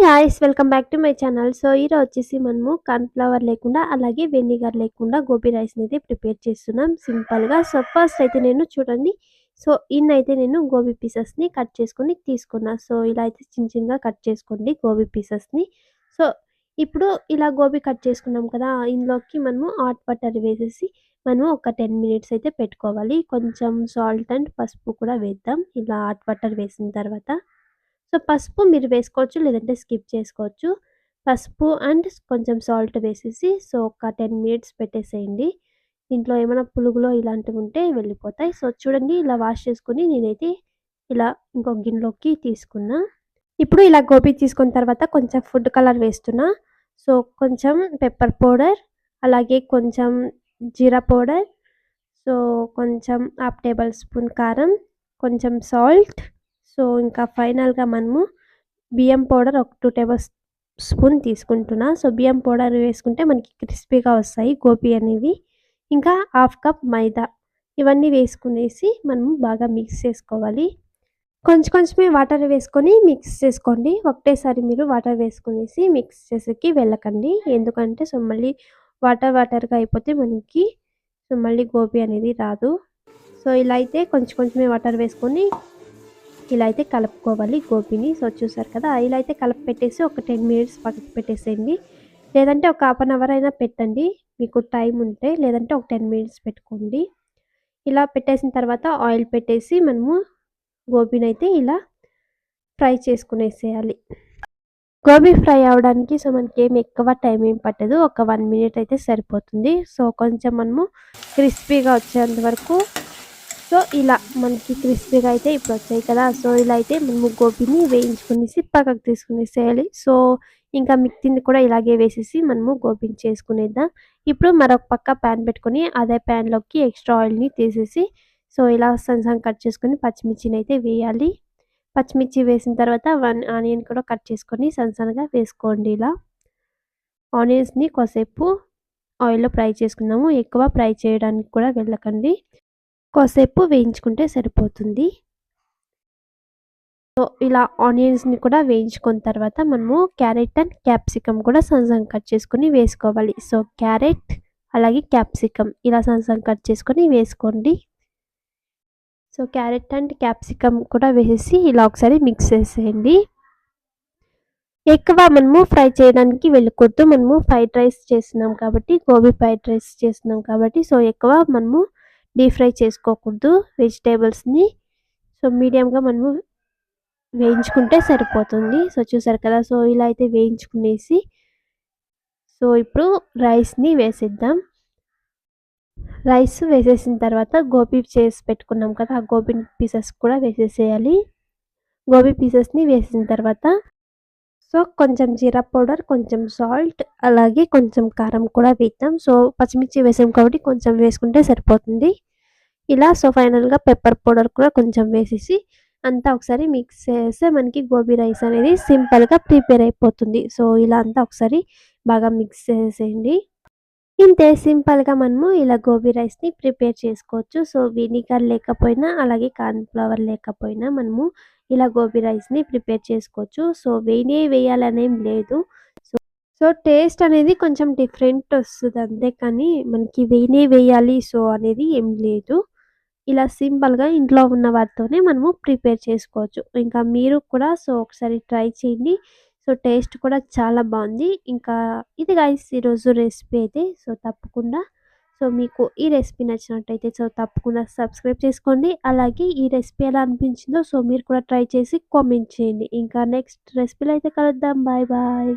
Guys welcome back to my channel so ఈరోజు వచ్చేసి మనము కార్న్‌ఫ్లవర్ లేకుండా అలాగే వెనిగర్ లేకుండా గోబీ రైస్‌ని అయితే ప్రిపేర్ చేస్తున్నాం సింపుల్‌గా. సో ఫస్ట్ అయితే నేను చూడండి సో ఇన్ అయితే నేను గోబీ పీసెస్‌ని కట్ చేసుకొని తీసుకున్నా. సో ఇలా అయితే చిన్న చిన్నగా కట్ చేసుకోండి గోబీ పీసెస్‌ని. సో ఇప్పుడు ఇలా గోబీ కట్ చేసుకున్నాం కదా! ఇందులోకి మనము హాట్ వాటర్ వేసేసి మనము ఒక 10 మినిట్స్ అయితే పెట్టుకోవాలి. కొంచెం సాల్ట్ అండ్ పసుపు కూడా వేద్దాం. ఇలా హాట్ వాటర్ వేసిన తర్వాత. సో పసుపు మీరు వేసుకోవచ్చు లేదంటే స్కిప్ చేసుకోవచ్చు. పసుపు అండ్ కొంచెం సాల్ట్ వేసేసి సో ఒక 10 మినిట్స్ పెట్టేసేయండి. దీంట్లో ఏమైనా పులుగులో ఇలాంటివి ఉంటే వెళ్ళిపోతాయి. సో చూడండి ఇలా వాష్ చేసుకుని నేనైతే ఇలా ఇంకో గిన్నెలోకి తీసుకున్నా. ఇప్పుడు ఇలా గోబీ తీసుకున్న తర్వాత కొంచెం ఫుడ్ కలర్ వేస్తున్నా. సో కొంచెం పెప్పర్ పౌడర్ అలాగే కొంచెం జీరా పౌడర్, సో కొంచెం హాఫ్ టేబుల్ స్పూన్ కారం, కొంచెం సాల్ట్, సో ఇంకా ఫైనల్‌గా మనము బియ్యం పౌడర్ ఒక టూ టేబుల్ స్పూన్ తీసుకుంటున్నా. సో బియ్యం పౌడర్ వేసుకుంటే మనకి క్రిస్పీగా వస్తాయి గోబీ అనేవి. ఇంకా హాఫ్ కప్ మైదా ఇవన్నీ వేసుకునేసి మనము బాగా మిక్స్ చేసుకోవాలి. కొంచెం కొంచెమే వాటర్ వేసుకొని మిక్స్ చేసుకోండి. ఒకటేసారి మీరు వాటర్ వేసుకునేసి మిక్స్ చేసేకి వెళ్ళకండి. ఎందుకంటే సో మళ్ళీ వాటర్ వాటర్‌గా అయిపోతే మనకి సో మళ్ళీ గోబీ అనేది రాదు. సో ఇలా అయితే కొంచెం కొంచెమే వాటర్ వేసుకొని ఇలా అయితే కలుపుకోవాలి గోబీని. సో చూసారు కదా! ఇలా అయితే కలిపి పెట్టేసి ఒక 10 మినిట్స్ పక్కకు పెట్టేసేయండి. లేదంటే ఒక హాఫ్ అన్ అవర్ అయినా పెట్టండి. మీకు టైం ఉంటే లేదంటే ఒక 10 మినిట్స్ పెట్టుకోండి. ఇలా పెట్టేసిన తర్వాత ఆయిల్ పెట్టేసి మనము గోబీని అయితే ఇలా ఫ్రై చేసుకునేసేయాలి. గోబీ ఫ్రై అవ్వడానికి సో మనకి ఏమి ఎక్కువ టైం ఏం పట్టదు. ఒక వన్ మినిట్ అయితే సరిపోతుంది. సో కొంచెం మనము క్రిస్పీగా వచ్చేంత వరకు సో ఇలా మనకి క్రిస్పీగా అయితే ఇప్పుడు వచ్చాయి కదా! సో ఇలా అయితే మనము గోబీని వేయించుకునేసి పక్కకు తీసుకునేసేయాలి. సో ఇంకా మిక్తింది కూడా ఇలాగే వేసేసి మనము గోబీని చేసుకునేద్దాం. ఇప్పుడు మరొక పక్క పాన్ పెట్టుకొని అదే పాన్‌లోకి ఎక్స్ట్రా ఆయిల్‌ని తీసేసి సో ఇలా సన్న కట్ కట్ చేసుకొని అయితే వేయాలి. పచ్చిమిర్చి వేసిన తర్వాత వన్ ఆనియన్ కూడా కట్ చేసుకొని సన్సన్గా వేసుకోండి ఇలా. ఆనియన్స్‌ని కొసేపు ఆయిల్‌లో ఫ్రై చేసుకుందాము. ఎక్కువ ఫ్రై చేయడానికి కూడా వెళ్ళకండి. కాసేపు వేయించుకుంటే సరిపోతుంది. సో ఇలా ఆనియన్స్‌ని కూడా వేయించుకున్న తర్వాత మనము క్యారెట్ అండ్ క్యాప్సికమ్ కూడా సన్న కట్ చేసుకొని వేసుకోవాలి. సో క్యారెట్ అలాగే క్యాప్సికమ్ ఇలా సన్న కట్ చేసుకొని వేసుకోండి. సో క్యారెట్ అండ్ క్యాప్సికమ్ కూడా వేసేసి ఇలా ఒకసారి మిక్స్ చేసేయండి. ఎక్కువ మనము ఫ్రై చేయడానికి వెళ్ళకూడదు. మనము ఫ్రైడ్ రైస్ చేస్తున్నాం కాబట్టి గోబీ ఫ్రైడ్ రైస్ చేస్తున్నాం కాబట్టి సో ఎక్కువ మనము డీప్ ఫ్రై చేసుకోకూడదు వెజిటేబుల్స్ని సో మీడియంగా మనము వేయించుకుంటే సరిపోతుంది. సో చూసారు కదా! సో ఇలా అయితే వేయించుకునేసి సో ఇప్పుడు రైస్‌ని వేసేద్దాం. రైస్ వేసేసిన తర్వాత గోబీ చేసి పెట్టుకున్నాం కదా! ఆ గోబీ పీసెస్ కూడా వేసేసేయాలి. గోబీ పీసెస్‌ని వేసిన తర్వాత సో కొంచెం జీరా పౌడర్, కొంచెం సాల్ట్ అలాగే కొంచెం కారం కూడా వేద్దాం. సో పచ్చిమిర్చి వేసాం కాబట్టి కొంచెం వేసుకుంటే సరిపోతుంది. ఇలా సో ఫైనల్‌గా పెప్పర్ పౌడర్ కూడా కొంచెం వేసేసి అంతా ఒకసారి మిక్స్ చేస్తే మనకి గోబీ రైస్ అనేది సింపుల్‌గా ప్రిపేర్ అయిపోతుంది. సో ఇలా అంతా ఒకసారి బాగా మిక్స్ చేసేయండి ఇంతే సింపుల్‌గా మనము ఇలా గోబీ రైస్‌ని ప్రిపేర్ చేసుకోవచ్చు. సో వినిగర్ లేకపోయినా అలాగే కార్న్‌ఫ్లవర్ లేకపోయినా మనము ఇలా గోబీ రైస్‌ని ప్రిపేర్ చేసుకోవచ్చు. సో వెనే వేయాలనేం లేదు. సో సో టేస్ట్ అనేది కొంచెం డిఫరెంట్ వస్తుంది అంతే కానీ మనకి వేయనే వేయాలి సో అనేది ఏం లేదు. ఇలా సింపుల్‌గా ఇంట్లో ఉన్న వాటితోనే మనము ప్రిపేర్ చేసుకోవచ్చు. ఇంకా మీరు కూడా సో ఒకసారి ట్రై చేయండి. సో టేస్ట్ కూడా చాలా బాగుంది ఇంకా ఇది గాయస్ ఈరోజు రెసిపీ అయితే సో తప్పకుండా సో మీకు ఈ రెసిపీ నచ్చినట్టయితే సో తప్పకుండా సబ్స్క్రైబ్ చేసుకోండి. అలాగే ఈ రెసిపీ ఎలా అనిపించిందో సో మీరు కూడా ట్రై చేసి కామెంట్ చేయండి. ఇంకా నెక్స్ట్ రెసిపీలో అయితే కలుద్దాం. Bye bye.